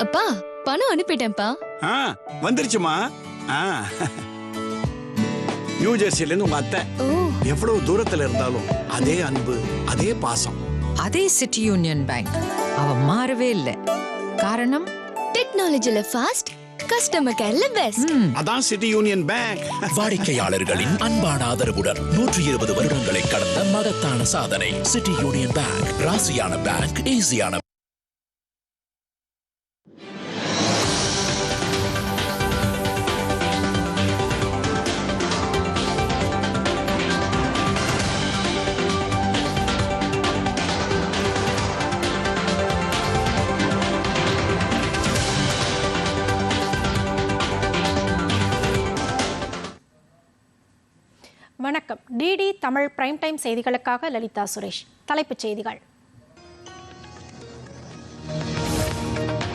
அப்பா பணம் அனுப்பிட்டேன்ப்பா. ஆ வந்துருச்சுமா ஆ. நியூ ஜெர்சில இருந்து உங்க அத்தை. ஓ. எவ்வளவு தூரத்துல இருந்தாலும் அதே அன்பு அதே பாசம். அதே சிட்டி யூனியன் பேங்க் அவ மாறவே இல்லை. காரணம்? டெக்னாலஜில ஃபாஸ்ட் கஸ்டமர் கேர்ல பெஸ்ட் அதான் சிட்டி யூனியன் பேங்க் வாடிக்கையாளர்களின் அன்பான ஆதரவுடன் நூற்றி இருபது வருடங்களை கடந்த மகத்தான சாதனை. சிட்டி யூனியன் பேங்க் ராசியான பேங்க் ஈஸியான வணக்கம். டிடி தமிழ் பிரைம் டைம் செய்திகளுக்காக லலிதா சுரேஷ். தலைப்புச் செய்திகள்.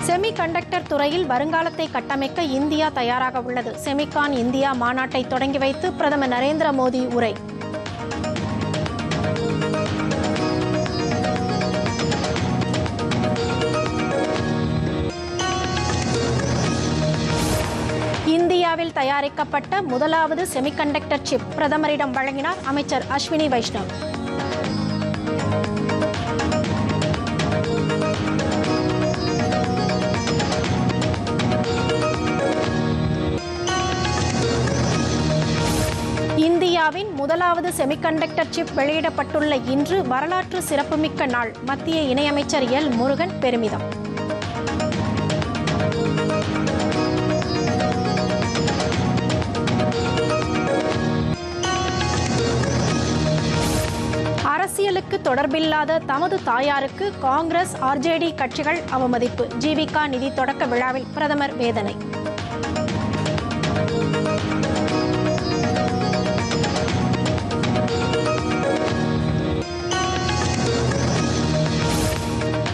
செமி கண்டக்டர் துறையில் வருங்காலத்தை கட்டமைக்க இந்தியா தயாராக உள்ளது. செமிகான் இந்தியா மாநாட்டை தொடங்கி வைத்து பிரதமர் நரேந்திர மோடி உரை. தயாரிக்கப்பட்ட முதலாவது செமிகண்டக்டர் சிப் பிரதமரிடம் வழங்கினார் அமைச்சர் அஸ்வினி வைஷ்ணவ். இந்தியாவின் முதலாவது செமிகண்டக்டர் சிப் வெளியிடப்பட்டுள்ள இன்று வரலாற்று சிறப்புமிக்க நாள். மத்திய இணையமைச்சர் எல் முருகன் பெருமிதம். தொடர்பில்லாத தமது தாயாருக்கு காங்கிரஸ் ஆர்ஜேடி கட்சிகள் அவமதிப்பு. ஜீவிகா நிதி தொடக்க விழாவில் பிரதமர் வேதனை.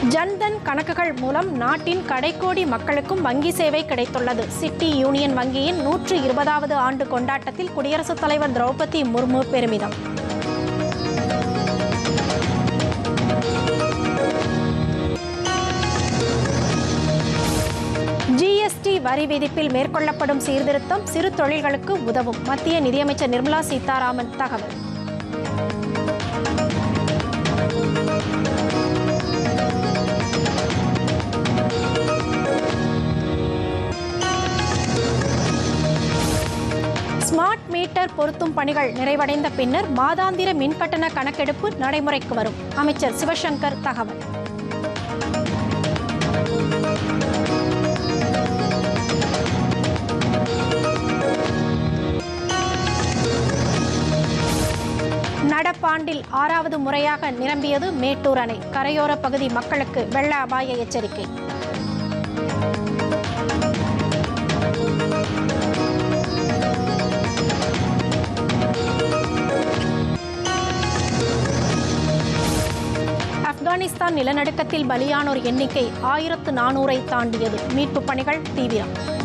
ஜன்தன் கணக்குகள் மூலம் நாட்டின் கடைக்கோடி மக்களுக்கும் வங்கி சேவை கிடைத்துள்ளது. சிட்டி யூனியன் வங்கியின் நூற்று இருபதாவது ஆண்டு கொண்டாட்டத்தில் குடியரசுத் தலைவர் திரௌபதி முர்மு பெருமிதம். வரி விதிப்பில் மேற்கொள்ளப்படும் சீர்திருத்தம் சிறு தொழில்களுக்கு உதவும். மத்திய நிதியமைச்சர் நிர்மலா சீதாராமன் தகவல். ஸ்மார்ட் மீட்டர் பொருத்தும் பணிகள் நிறைவடைந்த பின்னர் மாதாந்திர மின்கட்டண கணக்கெடுப்பு நடைமுறைக்கு வரும். அமைச்சர் சிவசங்கர் தகவல். நடப்பாண்டில் ஆறாவது முறையாக நிரம்பியது மேட்டூர் அணை. கரையோர பகுதி மக்களுக்கு வெள்ள அபாய எச்சரிக்கை. ஆப்கானிஸ்தான் நிலநடுக்கத்தில் பலியானோர் எண்ணிக்கை ஆயிரத்து நானூரை தாண்டியது. மீட்புப் பணிகள் தீவிரம்.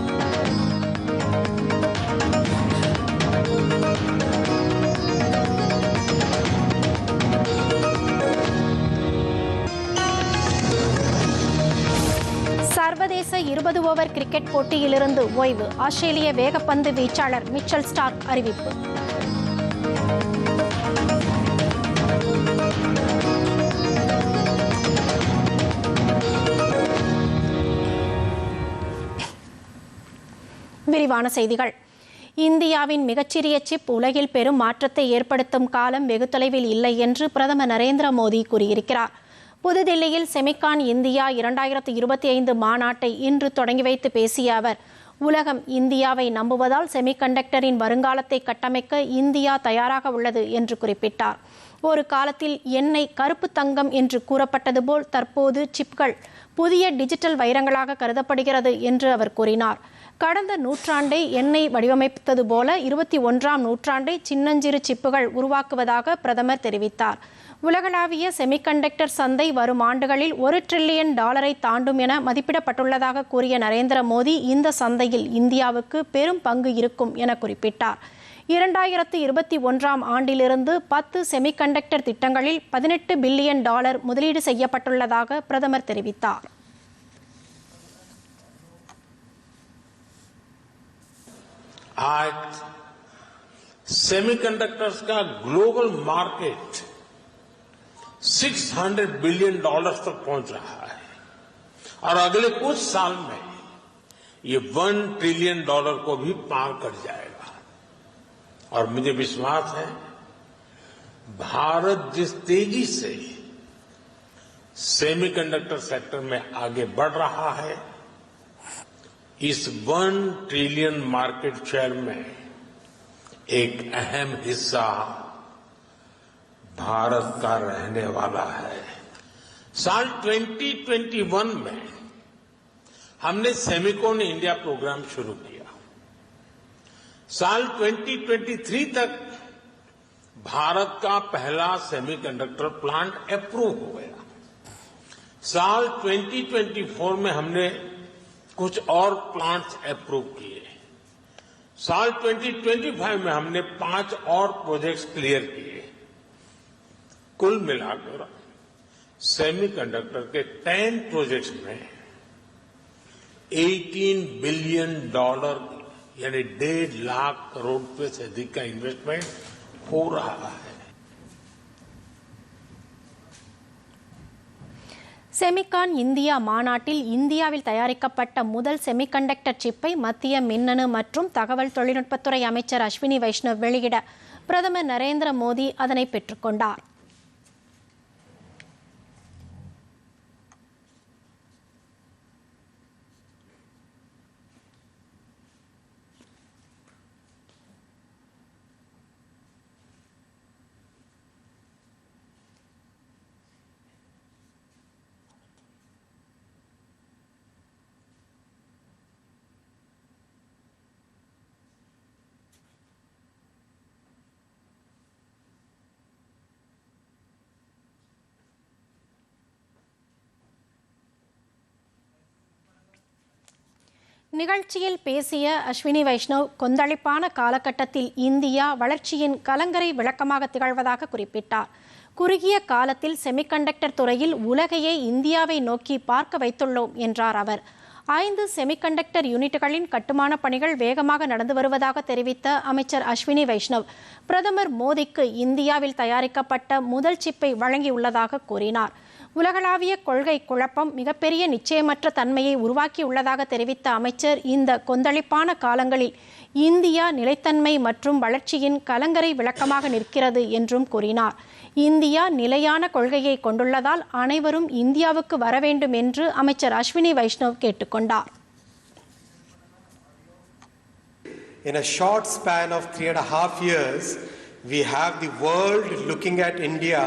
முப்பது ஓவர் கிரிக்கெட் போட்டியிலிருந்து ஓய்வு. ஆஸ்திரேலிய வேகப்பந்து வீச்சாளர் மிச்சல் ஸ்டார்க் அறிவிப்பு. விரிவான செய்திகள். இந்தியாவின் மிகச்சிறிய சிப் உலகில் பெரும் மாற்றத்தை ஏற்படுத்தும் காலம் வெகு தொலைவில் இல்லை என்று பிரதமர் நரேந்திர மோடி கூறியிருக்கிறார். புதுதில்லியில் செமிகான் இந்தியா இரண்டாயிரத்து இருபத்தி ஐந்து மாநாட்டை இன்று தொடங்கி வைத்து பேசிய அவர் உலகம் இந்தியாவை நம்புவதால் செமிகண்டக்டரின் வருங்காலத்தை கட்டமைக்க இந்தியா தயாராக உள்ளது என்று குறிப்பிட்டார். ஒரு காலத்தில் எண்ணெய் கருப்பு தங்கம் என்று கூறப்பட்டது போல் தற்போது சிப்கள் புதிய டிஜிட்டல் வைரங்களாக கருதப்படுகிறது என்று அவர் கூறினார். கடந்த நூற்றாண்டை எண்ணெய் வடிவமைத்தது போல இருபத்தி ஒன்றாம் நூற்றாண்டை சின்னஞ்சிறு சிப்புகள் உருவாக்குவதாக பிரதமர் தெரிவித்தார். உலகளாவிய செமிகண்டக்டர் சந்தை வரும் ஆண்டுகளில் ஒரு ட்ரில்லியன் டாலரை தாண்டும் என மதிப்பிடப்பட்டுள்ளதாக கூறிய நரேந்திர மோடி இந்த சந்தையில் இந்தியாவுக்கு பெரும் பங்கு இருக்கும் என குறிப்பிட்டார். இரண்டாயிரத்து இருபத்தி ஒன்றாம் ஆண்டிலிருந்து பத்து செமிகண்டக்டர் திட்டங்களில் பதினெட்டு பில்லியன் டாலர் முதலீடு செய்யப்பட்டுள்ளதாக பிரதமர் தெரிவித்தார். आज सेमीकंडक्टर्स का 600 बिलियन डॉलर्स तक पहुँच रहा है। और अगले कुछ साल में ये वन ट्रिलियन डॉलर को भी पार कर जाएगा। और मुझे विश्वास है, भारत जिस तेज़ी से सेमीकंडक्टर सेक्टर में आगे बढ़ रहा है, इस वन ट्रिलियन मार्केट शेयर में एक अहम हिस्सा भारत का रहने वाला है। साल 2021 में हमने सेमिकोन इंडिया प्रोग्राम शुरू किया। साल 2023 तक भारत का पहला सेमीकंडक्टर प्लांट अप्रूव हो गया। साल 2024 में हमने कुछ और प्लांट्स अप्रूव किए। साल 2025 में हमने पाँच और प्रोजेक्ट्स क्लियर किए। कुल मिलाकर सेमीकंडक्टर के 10 प्रोजेक्ट्स में 18 बिलियन डॉलर यानी डेढ़ लाख करोड़ रुपए से अधिक का इन्वेस्टमेंट हो रहा है செமிகான் இந்தியா மாநாட்டில் இந்தியாவில் தயாரிக்கப்பட்ட முதல் செமிகண்டக்டர் சிப்பை மத்திய மின்னணு மற்றும் தகவல் தொழில்நுட்பத்துறை அமைச்சர் அஸ்வினி வைஷ்ணவ் வெளியிட பிரதமர் நரேந்திர மோடி அதனை பெற்றுக்கொண்டார் நிகழ்ச்சியில் பேசிய அஸ்வினி வைஷ்ணவ் கொந்தளிப்பான காலகட்டத்தில் இந்தியா வளர்ச்சியின் கலங்கரை விளக்கமாக திகழ்வதாக குறிப்பிட்டார். குறுகிய காலத்தில் செமிகண்டக்டர் துறையில் உலகையே இந்தியாவை நோக்கி பார்க்க வைத்துள்ளோம் என்றார் அவர். ஐந்து செமிகண்டக்டர் யூனிட்டுகளின் கட்டுமான பணிகள் வேகமாக நடந்து வருவதாக தெரிவித்த அமைச்சர் அஸ்வினி வைஷ்ணவ் பிரதமர் மோடிக்கு இந்தியாவில் தயாரிக்கப்பட்ட முதல் சிப்பை வழங்கியுள்ளதாக கூறினார். உலகளாவிய கொள்கை குழப்பம் மிகப்பெரிய நிச்சயமற்ற தன்மையை உருவாக்கியுள்ளதாக தெரிவித்த அமைச்சர் இந்த கொந்தளிப்பான காலங்களில் இந்தியா நிலைத்தன்மை மற்றும் வளர்ச்சியின் கலங்கரை விளக்கமாக நிற்கிறது என்றும் கூறினார் இந்தியா நிலையான கொள்கையை கொண்டுள்ளதால் அனைவரும் இந்தியாவுக்கு வர வேண்டும் என்று அமைச்சர் அஸ்வினி வைஷ்ணவ் கேட்டுக்கொண்டார் In a short span of three and a half years, we have the world looking at India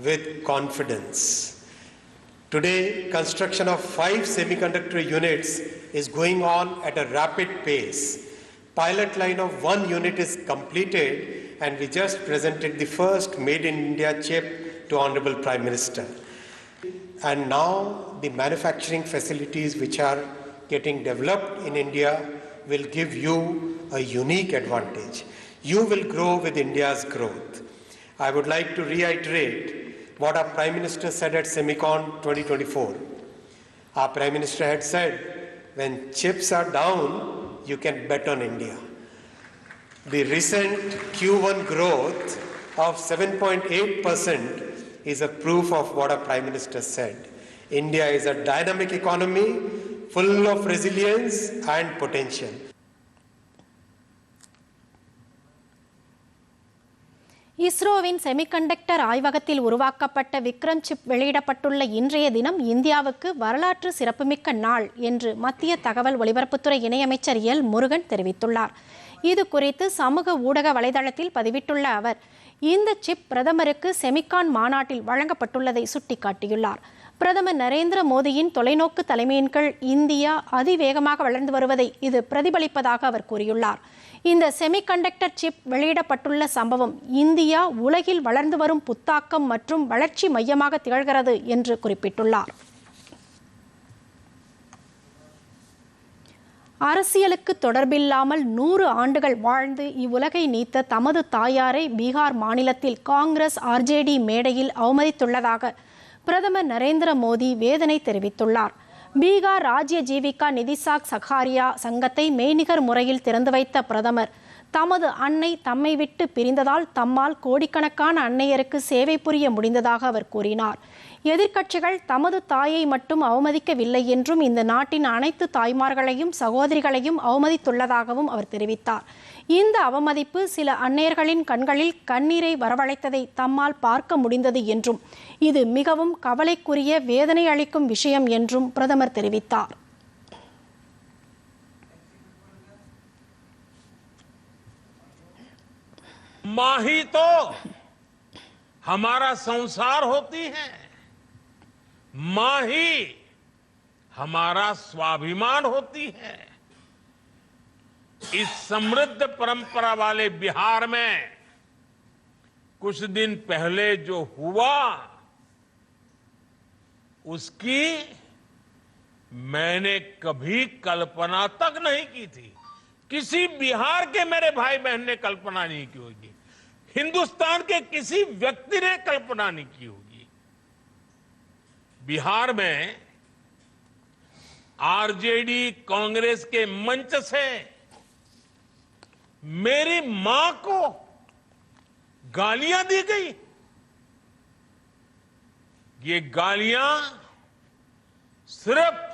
with confidence. Today, construction of five semiconductor units is going on at a rapid pace. Pilot line of one unit is completed, and we just presented the first Made in India chip to Honorable Prime Minister. And now the manufacturing facilities which are getting developed in India will give you a unique advantage. You will grow with India's growth. I would like to reiterate what our Prime Minister said at Semicon 2024. Our Prime Minister had said, when chips are down, you can bet on India. The recent Q1 growth of 7.8% is a proof of what our Prime Minister said. India is a dynamic economy full of resilience and potential. இஸ்ரோவின் semiconductor ஆய்வகத்தில் உருவாக்கப்பட்ட Vikram chip வெளியிடப்பட்டுள்ள இன்றைய தினம் இந்தியாவுக்கு வரலாற்று சிறப்புமிக்க நாள் என்று மத்திய தகவல் ஒலிபரப்புத்துறை இணையமைச்சர் எல். முருகன் தெரிவித்துள்ளார். இது குறித்து சமூக ஊடக வலைதளத்தில் பதிவிட்டுள்ள அவர் இந்த சிப் பிரதமருக்கு செமிகான் மாநாட்டில் வழங்கப்பட்டுள்ளதை சுட்டிக்காட்டியுள்ளார். பிரதமர் நரேந்திர மோடியின் தொலைநோக்கு தலைமையின் கீழ் இந்தியா அதிவேகமாக வளர்ந்து வருவதை இது பிரதிபலிப்பதாக அவர் கூறியுள்ளார். இந்த செமிகண்டக்டர் சிப் வெளியிடப்பட்டுள்ள சம்பவம் இந்தியா உலகில் வளர்ந்து வரும் புத்தாக்கம் மற்றும் வளர்ச்சி மையமாக திகழ்கிறது என்று குறிப்பிட்டுள்ளார். அரசியலுக்கு தொடர்பில்லாமல் நூறு ஆண்டுகள் வாழ்ந்து இவ்வுலகை நீத்த தமது தாயாரை பீகார் மாநிலத்தில் காங்கிரஸ் ஆர்ஜேடி மேடையில் அவமதித்துள்ளதாக பிரதமர் நரேந்திர மோடி வேதனை தெரிவித்துள்ளார். பீகார் ராஜ்ய ஜீவிகா நிதிசாக் சகாரியா சங்கத்தை மெய்நிகர் முறையில் திறந்து வைத்த பிரதமர். தமது அன்னை தம்மை விட்டு பிரிந்ததால் தம்மால் கோடிக்கணக்கான அன்னையருக்கு சேவை புரிய முடிந்ததாக அவர் கூறினார். எதிர்க்கட்சிகள் தமது தாயை மட்டும் அவமதிக்கவில்லை என்றும் இந்த நாட்டின் அனைத்து தாய்மார்களையும் சகோதரிகளையும் அவமதித்துள்ளதாகவும் அவர் தெரிவித்தார். இந்த அவமதிப்பு சில அன்னையர்களின் கண்களில் கண்ணீரை வரவழைத்ததை தம்மால் பார்க்க முடிந்தது என்றும் இது மிகவும் கவலைக்குரிய வேதனை அளிக்கும் விஷயம் என்றும் பிரதமர் தெரிவித்தார் माँ ही तो हमारा संसार होती है माँ ही हमारा स्वाभिमान होती है इस समृद्ध परंपरा वाले बिहार में कुछ दिन पहले जो हुआ, उसकी मैंने कभी कल्पना तक नहीं की थी। किसी बिहार के मेरे भाई बहन ने कल्पना नहीं की होगी। हिंदुस्तान के किसी व्यक्ति ने कल्पना नहीं की होगी। बिहार में आरजेडी कांग्रेस के मंच से मेरी माँ को गालियाँ दी गई। ये गालियाँ सिर्फ़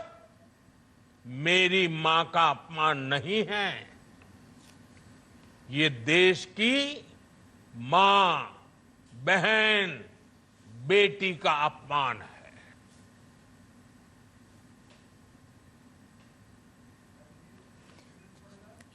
मेरी माँ का अपमान नहीं है। ये देश की माँ, बहन, बेटी का अपमान है।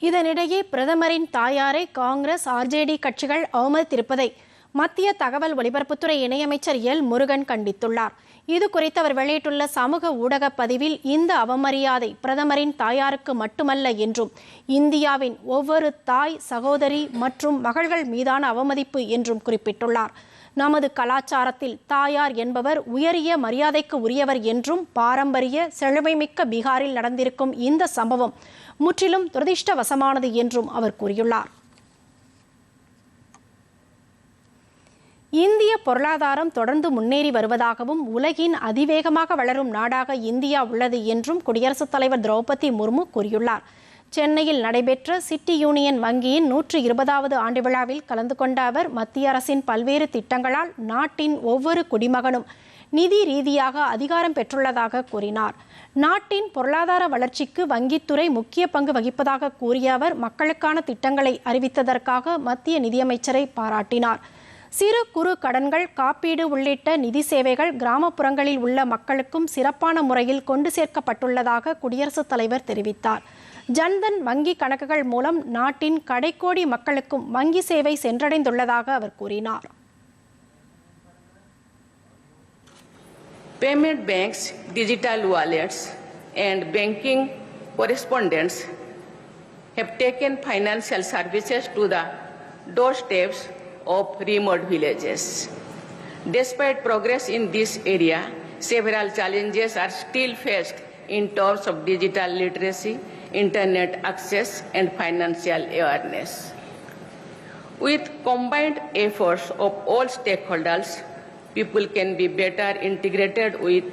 இதனிடையே பிரதமரின் தாயாரை காங்கிரஸ் ஆர்ஜேடி கட்சிகள் அவமதித்திருப்பதை மத்திய தகவல் ஒலிபரப்புத்துறை இணையமைச்சர் எல். முருகன் கண்டித்துள்ளார். இது குறித்து அவர் வெளியிட்டுள்ள சமூக ஊடக பதிவில் இந்த அவமரியாதை பிரதமரின் தாயாருக்கு மட்டுமல்ல என்றும் இந்தியாவின் ஒவ்வொரு தாய் சகோதரி மற்றும் மகள்கள் மீதான அவமதிப்பு என்றும் குறிப்பிட்டுள்ளார். நமது கலாச்சாரத்தில் தாயார் என்பவர் உயரிய மரியாதைக்கு உரியவர் என்றும் பாரம்பரிய செழுமைமிக்க பீகாரில் நடந்திருக்கும் இந்த சம்பவம் முற்றிலும் துரதிருஷ்டவசமானது என்றும் அவர் கூறியுள்ளார். இந்திய பொருளாதாரம் தொடர்ந்து முன்னேறி வருவதாகவும் உலகின் அதிவேகமாக வளரும் நாடாக இந்தியா உள்ளது என்றும் குடியரசுத் தலைவர் திரௌபதி முர்மு கூறியுள்ளார். சென்னையில் நடைபெற்ற சிட்டி யூனியன் வங்கியின் நூற்று இருபதாவது ஆண்டு விழாவில் கலந்து கொண்ட அவர் மத்திய அரசின் பல்வேறு திட்டங்களால் நாட்டின் ஒவ்வொரு குடிமகனும் நிதி ரீதியாக அதிகாரம் பெற்றுள்ளதாக கூறினார். நாட்டின் பொருளாதார வளர்ச்சிக்கு வங்கித்துறை முக்கிய பங்கு வகிப்பதாக கூறிய அவர் மக்களுக்கான திட்டங்களை அறிவித்ததற்காக மத்திய நிதியமைச்சரை பாராட்டினார். சிறு குறு கடன்கள் காப்பீடு உள்ளிட்ட நிதி சேவைகள் கிராமப்புறங்களில் உள்ள மக்களுக்கும் சிறப்பான முறையில் கொண்டு சேர்க்கப்பட்டுள்ளதாக குடியரசுத் தலைவர் தெரிவித்தார். ஜன்தன் வங்கி கணக்குகள் மூலம் நாட்டின் கடைக்கோடி மக்களுக்கும் வங்கி சேவை சென்றடைந்துள்ளதாக அவர் கூறினார் Payment banks, digital wallets, and banking correspondents have taken financial services to the doorsteps of remote villages. Despite progress in this area, several challenges are still faced in terms of digital literacy, internet access, and financial awareness. With combined efforts of all stakeholders, people can be better integrated with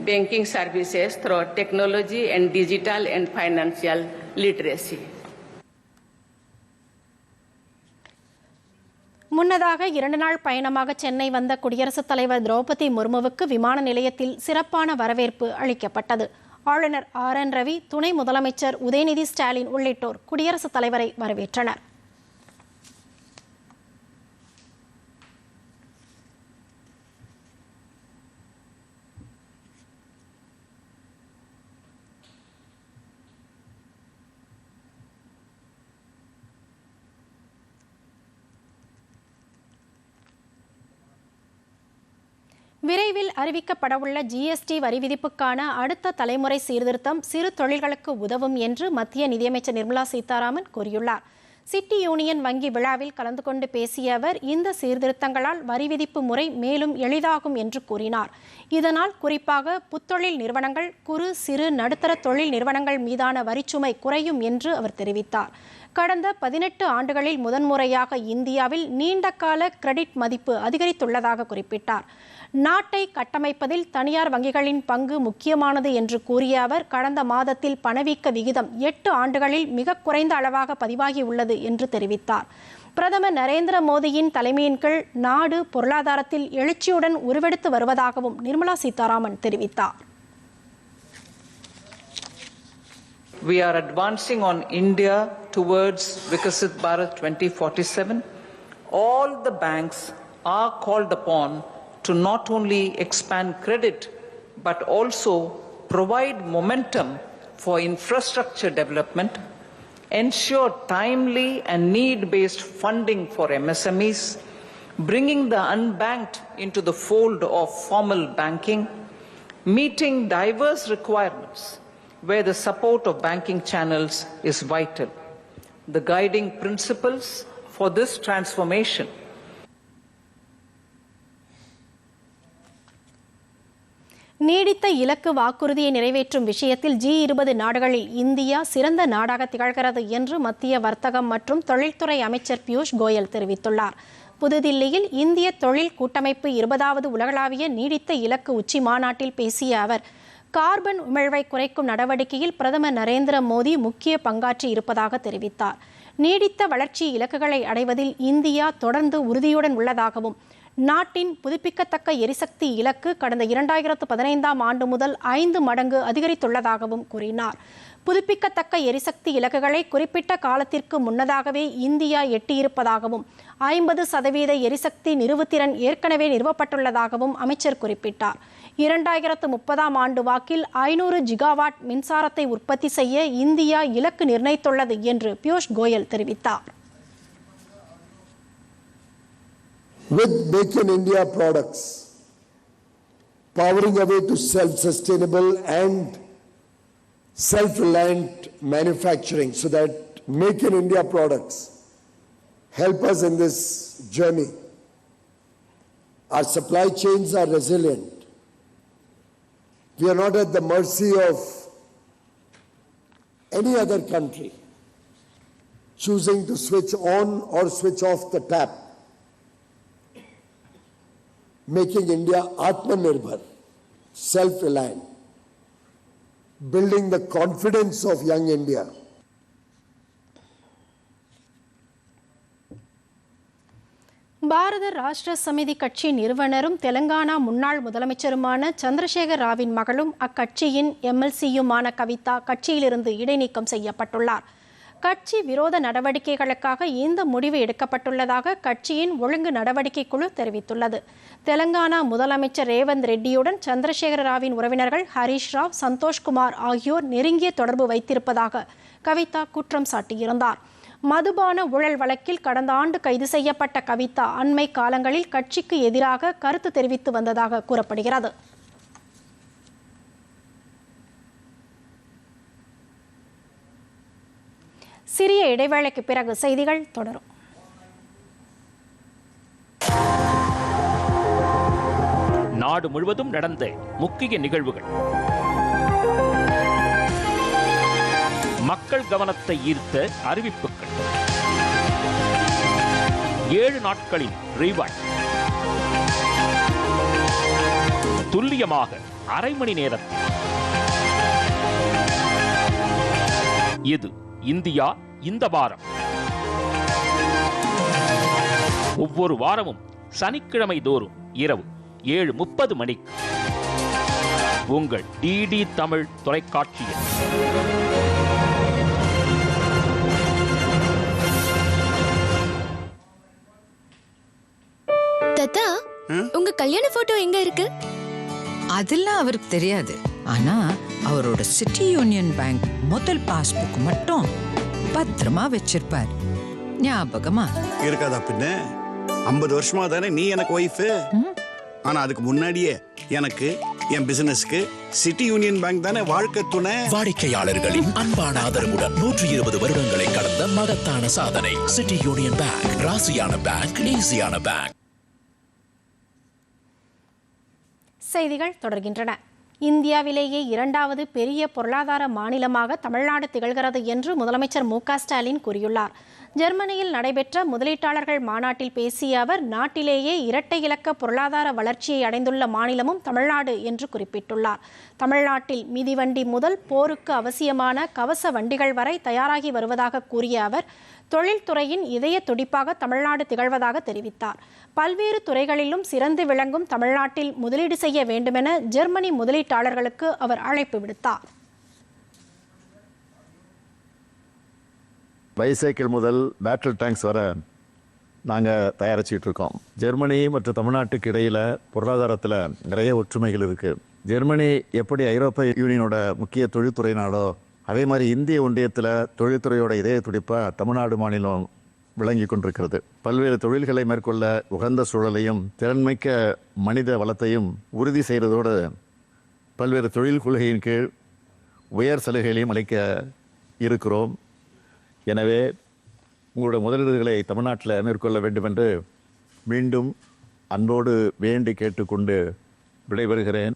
banking services through technology and digital and financial literacy. முன்னதாக இரண்டு நாள் பயணமாக சென்னை வந்த குடியரசுத் தலைவர் திரௌபதி முர்முவுக்கு விமான நிலையத்தில் சிறப்பான வரவேற்பு அளிக்கப்பட்டது ஆளுநர் ஆர் என் ரவி துணை முதலமைச்சர் உதயநிதி ஸ்டாலின் உள்ளிட்டோர் குடியரசுத் தலைவரை வரவேற்றனர். விரைவில் அறிவிக்கப்படவுள்ள ஜிஎஸ்டி வரி விதிப்புக்கான அடுத்த தலைமுறை சீர்திருத்தம் சிறு தொழில்களுக்கு உதவும் என்று மத்திய நிதியமைச்சர் நிர்மலா சீதாராமன் கூறியுள்ளார். சிட்டி யூனியன் வங்கி விழாவில் கலந்து கொண்டு பேசிய அவர் இந்த சீர்திருத்தங்களால் வரி விதிப்பு முறை மேலும் எளிதாகும் என்று கூறினார். இதனால் குறிப்பாக புத்தொழில் நிறுவனங்கள் குறு சிறு நடுத்தர தொழில் நிறுவனங்கள் மீதான வரிச்சுமை குறையும் என்று அவர் தெரிவித்தார். கடந்த பதினெட்டு ஆண்டுகளில் முதன்முறையாக இந்தியாவில் நீண்டகால கிரெடிட் மதிப்பு அதிகரித்துள்ளதாக குறிப்பிட்டார். நாட்டை கட்டமைப்பதில் தனியார் வங்கிகளின் பங்கு முக்கியமானது என்று கூறிய அவர் கடந்த மாதத்தில் பணவீக்க விகிதம் எட்டு ஆண்டுகளில் மிக குறைந்த அளவாக பதிவாகியுள்ளது என்று தெரிவித்தார் பிரதமர் நரேந்திர மோடியின் தலைமையின் கீழ் நாடு பொருளாதாரத்தில் எழுச்சியுடன் உருவெடுத்து வருவதாகவும் நிர்மலா சீதாராமன் தெரிவித்தார் We are advancing on India towards Vikasit Bharat 2047. All the banks are called upon to not only expand credit but also provide momentum for infrastructure development, ensure timely and need based funding for MSMEs, bringing the unbanked into the fold of formal banking, meeting diverse requirements where the support of banking channels is vital. The guiding principles for this transformation நீடித்த இலக்கு வாக்குறுதியை நிறைவேற்றும் விஷயத்தில் G இருபது நாடுகளில் India சிறந்த நாடாக திகழ்கிறது என்று மத்திய வர்த்தகம் மற்றும் தொழில்துறை அமைச்சர் பியூஷ் கோயல் தெரிவித்துள்ளார். புதுதில்லியில் இந்திய தொழில் கூட்டமைப்பு இருபதாவது உலகளாவிய நீடித்த இலக்கு உச்சி மாநாட்டில் பேசிய அவர் கார்பன் உமிழ்வை குறைக்கும் நடவடிக்கையில் பிரதமர் நரேந்திர மோடி முக்கிய பங்காற்றி இருப்பதாக தெரிவித்தார். நீடித்த வளர்ச்சி இலக்குகளை அடைவதில் இந்தியா தொடர்ந்து உறுதியுடன் உள்ளதாகவும் நாட்டின் புதுப்பிக்கத்தக்க எரிசக்தி இலக்கு கடந்த இரண்டாயிரத்து பதினைந்தாம் ஆண்டு முதல் ஐந்து மடங்கு அதிகரித்துள்ளதாகவும் கூறினார். புதுப்பிக்கத்தக்க எரிசக்தி இலக்குகளை குறிப்பிட்ட காலத்திற்கு முன்னதாகவே இந்தியா எட்டியிருப்பதாகவும் ஐம்பது சதவீத எரிசக்தி நிறுவுத்திறன் ஏற்கனவே நிறுவப்பட்டுள்ளதாகவும் அமைச்சர் குறிப்பிட்டார். இரண்டாயிரத்து முப்பதாம் ஆண்டு வாக்கில் ஐநூறு ஜிகாவாட் மின்சாரத்தை உற்பத்தி செய்ய இந்தியா இலக்கு நிர்ணயித்துள்ளது என்று பியூஷ் கோயல் தெரிவித்தார். With Make in India products, powering away to self sustainable and self reliant manufacturing so that Make in India products help us in this journey. Our supply chains are resilient. We are not at the mercy of any other country choosing to switch on or switch off the tap making India Atmanirbhar, self reliant, building the confidence of young India. பாரத ராஷ்டிர சமிதி கட்சி நிறுவனரும் தெலங்கானா முன்னாள் முதலமைச்சருமான சந்திரசேகர் ராவின் மகளும் அக்கட்சியின் எம்எல்சியுமான கவிதா கட்சியிலிருந்து இடைநீக்கம் செய்யப்பட்டுள்ளார் கட்சி விரோத நடவடிக்கைகளுக்காக இந்த முடிவு எடுக்கப்பட்டுள்ளதாக கட்சியின் ஒழுங்கு நடவடிக்கை குழு தெரிவித்துள்ளது. தெலங்கானா முதலமைச்சர் ரேவந்த் ரெட்டியுடன் சந்திரசேகர ராவின் உறவினர்கள் ஹரீஷ் ராவ் சந்தோஷ்குமார் ஆகியோர் நெருங்கிய தொடர்பு வைத்திருப்பதாக கவிதா குற்றம் சாட்டியிருந்தார். மதுபான ஊழல் வழக்கில் கடந்த ஆண்டு கைது செய்யப்பட்ட கவிதா அண்மை காலங்களில் கட்சிக்கு எதிராக கருத்து தெரிவித்து வந்ததாக கூறப்படுகிறது. சிறிய இடைவேளைக்கு பிறகு செய்திகள் தொடரும். நாடு முழுவதும் நடந்த முக்கிய நிகழ்வுகள். மக்கள் கவனத்தை ஈர்த்த அறிவிப்புகள். ஏழு நாட்களின் ரீவாட் துல்லியமாக அரை மணி நேரத்தில் இது இந்தியா இந்த வாரம். ஒவ்வொரு வாரமும் சனிக்கிழமை தோறும் இரவு ஏழு முப்பது மணிக்கு உங்கள் டிடி தமிழ் தொலைக்காட்சியில் தாத்தா உங்க கல்யாண போட்டோ எங்க இருக்கு? அதெல்லாம் அவருக்கு தெரியாது. ஆனா அவரோட சிட்டி யூனியன் பேங்க் முதல் பாஸ்புக் மட்டும் பத்திரமா வச்சிருப்பார். ஞாபகமா? இருக்காதா பின்ன? ஐம்பது வருஷமா தானே நீ எனக்கு ஒய்ஃபு ஆனா அதுக்கு முன்னாடியே எனக்கு என் பிசினஸ்க்கு சிட்டி யூனியன் பேங்க் தானே வாழ்க்கை துணை? வாடிக்கையாளர்களின் அன்பான ஆதரவுடன் நூற்றி இருபது வருடங்களை கடந்த மகத்தான சாதனை. சிட்டி யூனியன் பேங்க் ராசியான பேங்க் ஈஸியான பேங்க் செய்திகள் தொடர்கின்றன. இந்தியாவிலேயே இரண்டாவது பெரிய பொருளாதார மாநிலமாக தமிழ்நாடு திகழ்கிறது என்று முதலமைச்சர் மு ஸ்டாலின் கூறியுள்ளார். ஜெர்மனியில் நடைபெற்ற முதலீட்டாளர்கள் மாநாட்டில் பேசிய அவர் நாட்டிலேயே இரட்டை இலக்க பொருளாதார வளர்ச்சியை அடைந்துள்ள மாநிலமும் தமிழ்நாடு என்று குறிப்பிட்டுள்ளார். தமிழ்நாட்டில் மிதிவண்டி முதல் போருக்கு அவசியமான கவச வண்டிகள் வரை தயாராகி வருவதாக கூறிய அவர் தொழில்துறையின் இதய துடிப்பாக தமிழ்நாடு திகழ்வதாக தெரிவித்தார். பல்வேறு துறைகளிலும் சிறந்து விளங்கும் தமிழ்நாட்டில் முதலீடு செய்ய வேண்டுமென ஜெர்மனி முதலீட்டாளர்களுக்கு அவர் அழைப்பு விடுத்தார். பைசைக்கிள் முதல் பேட்டில் டேங்க்ஸ் வர நாங்கள் தயாரிச்சிட்டு இருக்கோம். ஜெர்மனி மற்றும் தமிழ்நாட்டுக்கு இடையில் பொருளாதாரத்தில் நிறைய ஒற்றுமைகள் இருக்குது ஜெர்மனி எப்படி ஐரோப்பிய யூனியனோட முக்கிய தொழில்துறை நாடோ அதே மாதிரி இந்திய ஒன்றியத்தில் தொழில்துறையோட இதய துடிப்பாக தமிழ்நாடு மாநிலம் விளங்கி கொண்டிருக்கிறது. பல்வேறு தொழில்களை மேற்கொள்ள உகந்த சூழலையும் திறன்மிக்க மனித வளத்தையும் உறுதி செய்கிறதோடு பல்வேறு தொழில் கொள்கையின் கீழ் உயர் சலுகைகளையும் அளிக்க இருக்கிறோம். எனவே உங்களுடைய முதலீடுகளை தமிழ்நாட்டில் மேற்கொள்ள வேண்டும் என்று மீண்டும் அன்போடு வேண்டி கேட்டுக்கொண்டு விடைபெறுகிறேன்.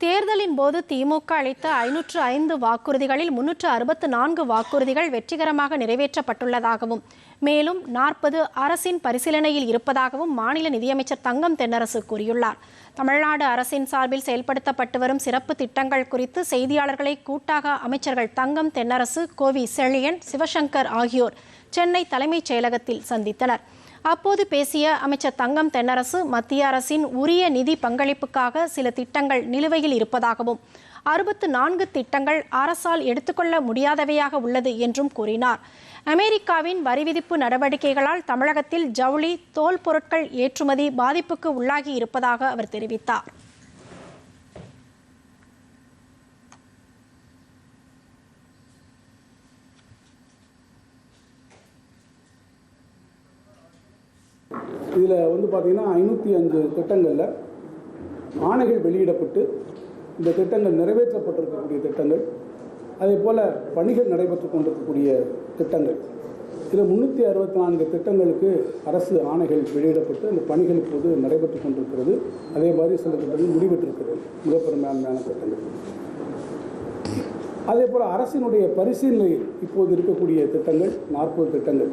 தேர்தலின் போது திமுக அளித்த ஐநூற்று ஐந்து வாக்குறுதிகளில் முன்னூற்று அறுபத்து நான்கு வாக்குறுதிகள் வெற்றிகரமாக நிறைவேற்றப்பட்டுள்ளதாகவும் மேலும் நாற்பது அரசின் பரிசீலனையில் இருப்பதாகவும் மாநில நிதியமைச்சர் தங்கம் தென்னரசு கூறியுள்ளார். தமிழ்நாடு அரசின் சார்பில் செயல்படுத்தப்பட்டு வரும் சிறப்பு திட்டங்கள் குறித்து செய்தியாளர்களை கூட்டாக அமைச்சர்கள் தங்கம் தென்னரசு கோவி செழியன் சிவசங்கர் ஆகியோர் சென்னை தலைமைச் செயலகத்தில் சந்தித்தனர். அப்போது பேசிய அமைச்சர் தங்கம் தென்னரசு மத்திய அரசின் உரிய நிதி பங்களிப்புக்காக சில திட்டங்கள் நிலுவையில் இருப்பதாகவும் அறுபத்து நான்கு திட்டங்கள் அரசால் எடுத்துக்கொள்ள முடியாதவையாக உள்ளது என்றும் கூறினார். அமெரிக்காவின் வரி விதிப்பு நடவடிக்கைகளால் தமிழகத்தில் ஜவுளி தோல் பொருட்கள் ஏற்றுமதி பாதிப்புக்கு உள்ளாகி இருப்பதாக அவர் தெரிவித்தார். இதில் வந்து பார்த்திங்கன்னா ஐநூற்றி அஞ்சு திட்டங்களில் ஆணைகள் வெளியிடப்பட்டு இந்த திட்டங்கள் நிறைவேற்றப்பட்டிருக்கக்கூடிய திட்டங்கள் அதே போல் பணிகள் நடைபெற்று கொண்டிருக்கக்கூடிய திட்டங்கள். இதில் முந்நூற்றி அறுபத்தி நான்கு திட்டங்களுக்கு அரசு ஆணைகள் வெளியிடப்பட்டு அந்த பணிகள் இப்போது நடைபெற்று கொண்டிருக்கிறது. அதே மாதிரி சில திட்டங்கள் முடிவெற்றிருக்கிறது. மிகப்பெருமையான திட்டங்கள். அதே போல் அரசினுடைய பரிசீலனையில் இப்போது இருக்கக்கூடிய திட்டங்கள் நாற்பது திட்டங்கள்.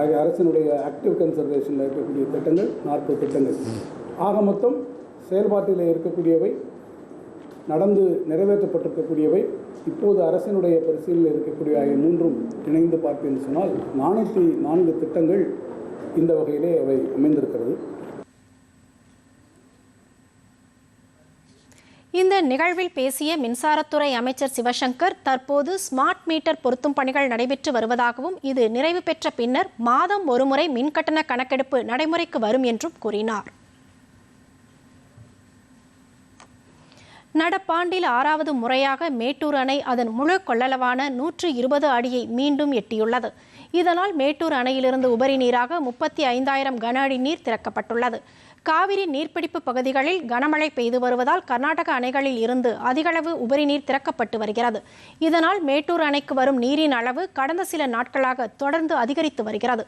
ஆகிய அரசினுடைய ஆக்டிவ் கன்சர்வேஷனில் இருக்கக்கூடிய திட்டங்கள் நாற்பது திட்டங்கள். ஆக மொத்தம் செயல்பாட்டில் இருக்கக்கூடியவை நடந்து நிறைவேற்றப்பட்டிருக்கக்கூடியவை இப்போது அரசினுடைய பரிசீலனையில் இருக்கக்கூடிய ஆகிய மூன்றும் இணைந்து பார்ப்பேன்னு சொன்னால் நானூற்றி நான்கு திட்டங்கள் இந்த வகையிலே அவை அமைந்திருக்கிறது. இந்த நிகழ்வில் பேசிய மின்சாரத்துறை அமைச்சர் சிவசங்கர் தற்போது ஸ்மார்ட் மீட்டர் பொருத்தும் பணிகள் நடைபெற்று வருவதாகவும் இது நிறைவு பெற்ற பின்னர் மாதம் ஒருமுறை மின்கட்டண கணக்கெடுப்பு நடைமுறைக்கு வரும் என்றும் கூறினார். நடப்பாண்டில் ஆறாவது முறையாக மேட்டூர் அணை அதன் முழு கொள்ளளவான நூற்று இருபது அடியை மீண்டும் எட்டியுள்ளது. இதனால் மேட்டூர் அணையிலிருந்து உபரி நீராக முப்பத்தி ஐந்தாயிரம் கன அடி நீர் திறக்கப்பட்டுள்ளது. காவிரி நீர்பிடிப்பு பகுதிகளில் கனமழை பெய்து வருவதால் கர்நாடக அணைகளில் இருந்து அதிகளவு உபரி நீர் திறக்கப்பட்டு வருகிறது. இதனால் மேட்டூர் அணைக்கு வரும் நீரின் அளவு கடந்த சில நாட்களாக தொடர்ந்து அதிகரித்து வருகிறது.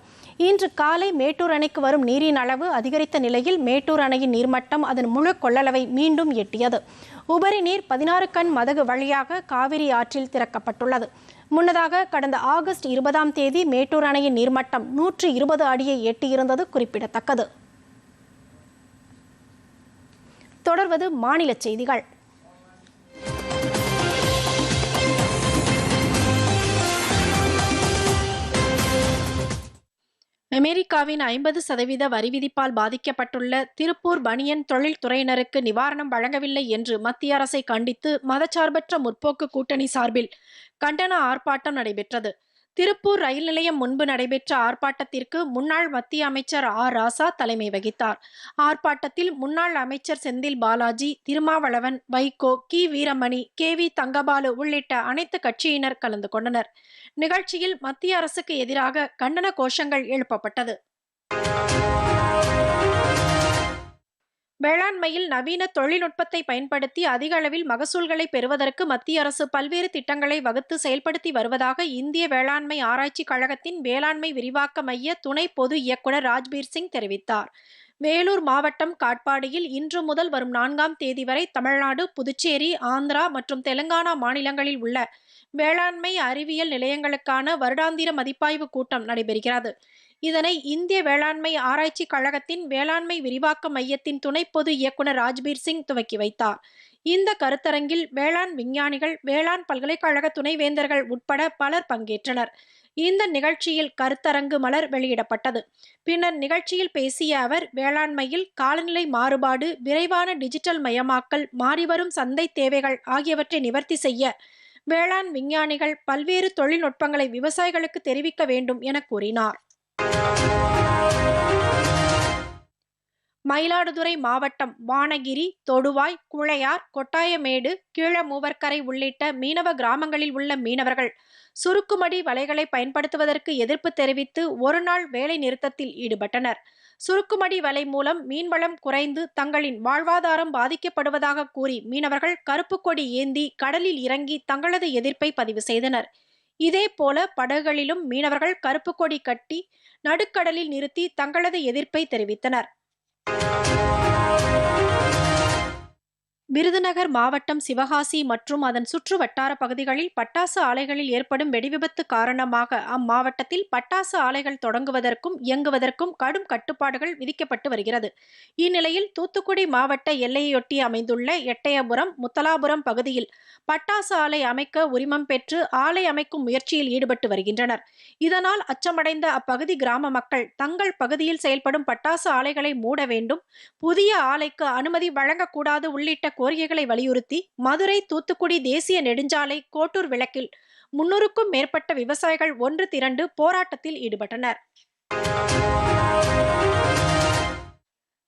இன்று காலை மேட்டூர் அணைக்கு வரும் நீரின் அளவு அதிகரித்த நிலையில் மேட்டூர் அணையின் நீர்மட்டம் அதன் முழு கொள்ளளவை மீண்டும் எட்டியது. உபரி நீர் பதினாறு கண் மதகு வழியாக காவிரி ஆற்றில் திறக்கப்பட்டுள்ளது. முன்னதாக கடந்த ஆகஸ்ட் இருபதாம் தேதி மேட்டூர் அணையின் நீர்மட்டம் நூற்றி இருபது அடியை எட்டியிருந்தது குறிப்பிடத்தக்கது. தொடர்வது மாநில செய்திகள். அமெரிக்காவின் ஐம்பது சதவீத வரி விதிப்பால் பாதிக்கப்பட்டுள்ள திருப்பூர் பனியன் தொழில்துறையினருக்கு நிவாரணம் வழங்கவில்லை என்று மத்திய அரசை கண்டித்து மதச்சார்பற்ற முற்போக்கு கூட்டணி சார்பில் கண்டன ஆர்ப்பாட்டம் நடைபெற்றது. திருப்பூர் ரயில் நிலையம் முன்பு நடைபெற்ற ஆர்ப்பாட்டத்திற்கு முன்னாள் மத்திய அமைச்சர் ஆர் ராசா தலைமை வகித்தார். ஆர்ப்பாட்டத்தில் முன்னாள் அமைச்சர் செந்தில் பாலாஜி திருமாவளவன் வைகோ கி. வீரமணி கே. வி. தங்கபாலு உள்ளிட்ட அனைத்து கட்சியினர் கலந்து கொண்டனர். நிகழ்ச்சியில் மத்திய அரசுக்கு எதிராக கண்டன கோஷங்கள் எழுப்பப்பட்டது. வேளாண்மையில் நவீன தொழில்நுட்பத்தை பயன்படுத்தி அதிக அளவில் மகசூல்களை பெறுவதற்கு மத்திய அரசு பல்வேறு திட்டங்களை வகுத்து செயல்படுத்தி வருவதாக இந்திய வேளாண்மை ஆராய்ச்சி கழகத்தின் வேளாண்மை விரிவாக்க மைய துணை பொது இயக்குநர் ராஜ்பீர் சிங் தெரிவித்தார். வேலூர் மாவட்டம் காட்பாடியில் இன்று முதல் வரும் நான்காம் தேதி வரை தமிழ்நாடு புதுச்சேரி ஆந்திரா மற்றும் தெலுங்கானா மாநிலங்களில் உள்ள வேளாண்மை அறிவியல் நிலையங்களுக்கான வருடாந்திர மதிப்பாய்வு கூட்டம் நடைபெறுகிறது. இதனை இந்திய வேளாண்மை ஆராய்ச்சி கழகத்தின் வேளாண்மை விரிவாக்க மையத்தின் துணை பொது இயக்குனர் ராஜ்பீர் சிங் துவக்கி வைத்தார். இந்த கருத்தரங்கில் வேளாண் விஞ்ஞானிகள் வேளாண் பல்கலைக்கழக துணைவேந்தர்கள் உட்பட பலர் பங்கேற்றனர். இந்த நிகழ்ச்சியில் கருத்தரங்கு மலர் வெளியிடப்பட்டது. பின்னர் நிகழ்ச்சியில் பேசிய அவர் வேளாண்மையில் காலநிலை மாறுபாடு விரைவான டிஜிட்டல் மயமாக்கல் மாறிவரும் சந்தை தேவைகள் ஆகியவற்றை நிவர்த்தி செய்ய வேளாண் விஞ்ஞானிகள் பல்வேறு தொழில்நுட்பங்களை விவசாயிகளுக்கு தெரிவிக்க வேண்டும் என கூறினார். மயிலாடுதுறை மாவட்டம் வானகிரி தொடுவாய் குழையார் கொட்டாயமேடு கீழமூவர்கரை உள்ளிட்ட மீனவ கிராமங்களில் உள்ள மீனவர்கள் சுருக்குமடி வலைகளை பயன்படுத்துவதற்கு எதிர்ப்பு தெரிவித்து ஒருநாள் வேலை நிறுத்தத்தில் ஈடுபட்டனர். சுருக்குமடி வலை மூலம் மீன்வளம் குறைந்து தங்களின் வாழ்வாதாரம் பாதிக்கப்படுவதாக கூறி மீனவர்கள் கருப்பு கொடி ஏந்தி கடலில் இறங்கி தங்களது எதிர்ப்பை பதிவு செய்தனர். இதேபோல படகுகளிலும் மீனவர்கள் கருப்பு கொடி கட்டி நடுக்கடலில் நிறுத்தி தங்களது எதிர்ப்பை தெரிவித்தனர். விருதுநகர் மாவட்டம் சிவகாசி மற்றும் அதன் சுற்று வட்டார பகுதிகளில் பட்டாசு ஆலைகளில் ஏற்படும் வெடிவிபத்து காரணமாக அம்மாவட்டத்தில் பட்டாசு ஆலைகள் தொடங்குவதற்கும் இயங்குவதற்கும் கடும் கட்டுப்பாடுகள் விதிக்கப்பட்டு வருகிறது. இந்நிலையில் தூத்துக்குடி மாவட்ட எல்லையொட்டி அமைந்துள்ள எட்டயபுரம் முத்தலாபுரம் பகுதியில் பட்டாசு ஆலை அமைக்க உரிமம் பெற்று ஆலை அமைக்கும் முயற்சியில் ஈடுபட்டு வருகின்றனர். இதனால் அச்சமடைந்த அப்பகுதி கிராம மக்கள் தங்கள் பகுதியில் செயல்படும் பட்டாசு ஆலைகளை மூட வேண்டும் புதிய ஆலைக்கு அனுமதி வழங்கக்கூடாது உள்ளிட்ட கோரிக்கைகளை வலியுறுத்தி மதுரை தூத்துக்குடி தேசிய நெடுஞ்சாலை கோட்டூர் விளக்கில் முன்னூறுக்கும் மேற்பட்ட விவசாயிகள் ஒன்று திரண்டு போராட்டத்தில் ஈடுபட்டனர்.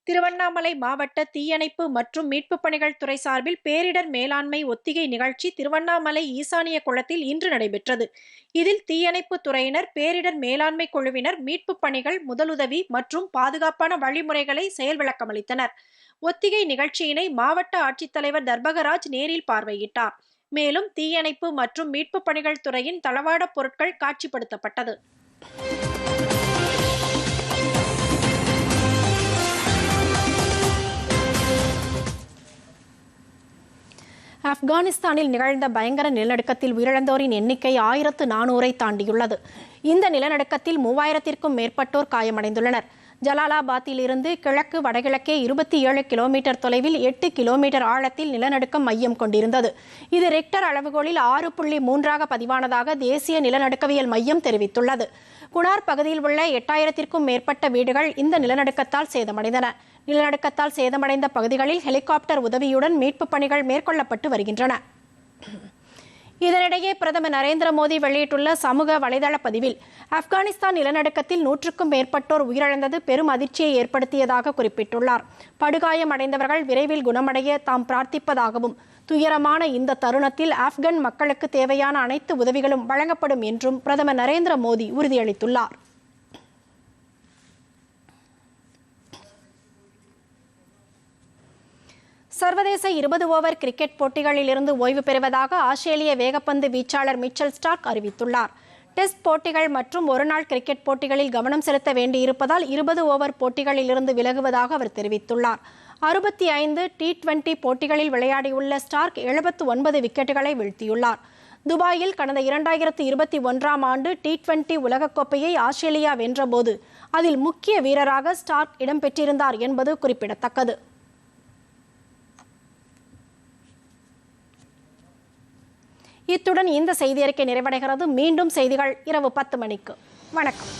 திருவண்ணாமலை மாவட்ட தீயணைப்பு மற்றும் மீட்புப் பணிகள் துறை சார்பில் பேரிடர் மேலாண்மை ஒத்திகை நிகழ்ச்சி திருவண்ணாமலை ஈசானிய குளத்தில் இன்று நடைபெற்றது. இதில் தீயணைப்பு துறையினர் பேரிடர் மேலாண்மை குழுவினர் மீட்புப் பணிகள் முதலுதவி மற்றும் பாதுகாப்பான வழிமுறைகளை செயல் விளக்கமளித்தனர் ஒத்திகை நிகழ்ச்சியினை மாவட்ட ஆட்சித்தலைவர் தர்பகராஜ் நேரில் பார்வையிட்டார். மேலும் தீயணைப்பு மற்றும் மீட்புப் பணிகள் துறையின் தளவாட பொருட்கள் காட்சிப்படுத்தப்பட்டது. ஆப்கானிஸ்தானில் நிகழ்ந்த பயங்கர நிலநடுக்கத்தில் உயிரிழந்தோரின் எண்ணிக்கை ஆயிரத்து நானூறை தாண்டியுள்ளது. இந்த நிலநடுக்கத்தில் மூவாயிரத்திற்கும் மேற்பட்டோர் காயமடைந்துள்ளனர். ஜலாலாபாத்தில் இருந்து கிழக்கு வடகிழக்கே இருபத்தி ஏழு கிலோமீட்டர் தொலைவில் எட்டு கிலோமீட்டர் ஆழத்தில் நிலநடுக்கம் மையம் கொண்டிருந்தது. இது ரெக்டர் அளவுகோலில் ஆறு புள்ளி மூன்றாக பதிவானதாக தேசிய நிலநடுக்கவியல் மையம் தெரிவித்துள்ளது. குணார் பகுதியில் உள்ள எட்டாயிரத்திற்கும் மேற்பட்ட வீடுகள் இந்த நிலநடுக்கத்தால் சேதமடைந்தன. நிலநடுக்கத்தால் சேதமடைந்த பகுதிகளில் ஹெலிகாப்டர் உதவியுடன் மீட்புப் பணிகள் மேற்கொள்ளப்பட்டு வருகின்றன. இதனிடையே பிரதமர் நரேந்திர மோடி வெளியிட்டுள்ள சமூக வலைதள பதிவில் ஆப்கானிஸ்தான் நிலநடுக்கத்தில் நூற்றுக்கும் மேற்பட்டோர் உயிரிழந்தது பெரும் அதிர்ச்சியை ஏற்படுத்தியதாக குறிப்பிட்டுள்ளார். படுகாயம் அடைந்தவர்கள் விரைவில் குணமடைய தாம் பிரார்த்திப்பதாகவும் துயரமான இந்த தருணத்தில் ஆப்கான் மக்களுக்கு தேவையான அனைத்து உதவிகளும் வழங்கப்படும் என்றும் பிரதமர் நரேந்திர மோடி உறுதியளித்துள்ளார். சர்வதேச இருபது ஓவர் கிரிக்கெட் போட்டிகளில் இருந்து ஓய்வு பெறுவதாக ஆஸ்திரேலிய வேகப்பந்து வீச்சாளர் மிச்சல் ஸ்டார்க் அறிவித்துள்ளார். டெஸ்ட் போட்டிகள் மற்றும் ஒருநாள் கிரிக்கெட் போட்டிகளில் கவனம் செலுத்த வேண்டியிருப்பதால் இருபது ஓவர் போட்டிகளில் இருந்து விலகுவதாக அவர் தெரிவித்துள்ளார். அறுபத்தி ஐந்து டி டுவெண்டி போட்டிகளில் விளையாடியுள்ள ஸ்டார்க் எழுபத்து ஒன்பது விக்கெட்டுகளை வீழ்த்தியுள்ளார். துபாயில் கடந்த இரண்டாயிரத்து இருபத்தி ஒன்றாம் ஆண்டு டி டுவெண்டி உலகக்கோப்பையை ஆஸ்திரேலியா வென்றபோது அதில் முக்கிய வீரராக ஸ்டார்க் இடம்பெற்றிருந்தார் என்பது குறிப்பிடத்தக்கது. இத்துடன் இந்த செய்தி அறிக்கை நிறைவடைகிறது. மீண்டும் செய்திகள் இரவு பத்து மணிக்கு. வணக்கம்.